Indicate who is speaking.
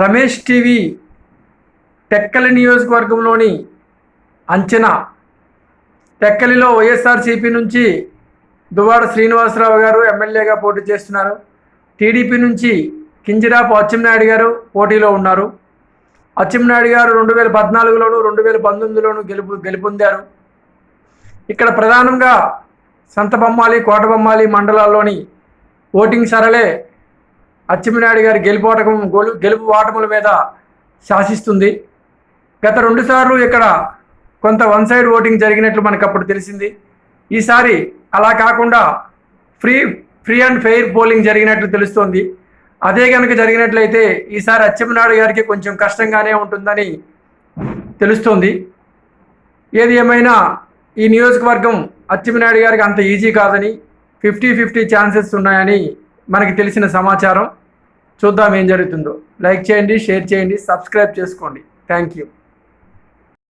Speaker 1: Ramesh TV Tekkali నియోజకవర్గంలోని అంచనా. టెక్కలిలో వైఎస్ఆర్సీపీ నుంచి దువ్వాడ శ్రీనివాసరావు గారు ఎమ్మెల్యేగా పోటీ చేస్తున్నారు. టీడీపీ నుంచి కింజిరాపు అచ్చెంనాయుడు గారు పోటీలో ఉన్నారు. అచ్చెంనాయుడు గారు రెండు వేల పద్నాలుగులోను రెండు వేల పంతొమ్మిదిలోను గెలుపు గెలుపొందారు. ఇక్కడ ప్రధానంగా సంతబొమ్మాలి కోటబొమ్మాలి మండలాల్లోని ఓటింగ్ సరళే అచ్చెన్నాయుడు గారి గెలుపోటకం గోలు గెలుపు ఓటముల మీద శాసిస్తుంది. గత రెండుసార్లు ఇక్కడ కొంత వన్ సైడ్ ఓటింగ్ జరిగినట్లు మనకు అప్పుడు తెలిసింది. ఈసారి అలా కాకుండా free free and fair polling జరిగినట్లు తెలుస్తోంది. అదే కనుక జరిగినట్లయితే ఈసారి అచ్చెన్నాయుడు గారికి కొంచెం కష్టంగానే ఉంటుందని తెలుస్తోంది. ఏది ఏమైనా ఈ నియోజకవర్గం అచ్చెన్నాయుడు గారికి అంత ఈజీ కాదని ఫిఫ్టీ ఫిఫ్టీ ఛాన్సెస్ ఉన్నాయని మనకి తెలిసిన సమాచారం. చూద్దాం ఏం జరుగుతుందో. లైక్ చేయండి షేర్ చేయండి సబ్స్క్రైబ్ చేసుకోండి. Thank you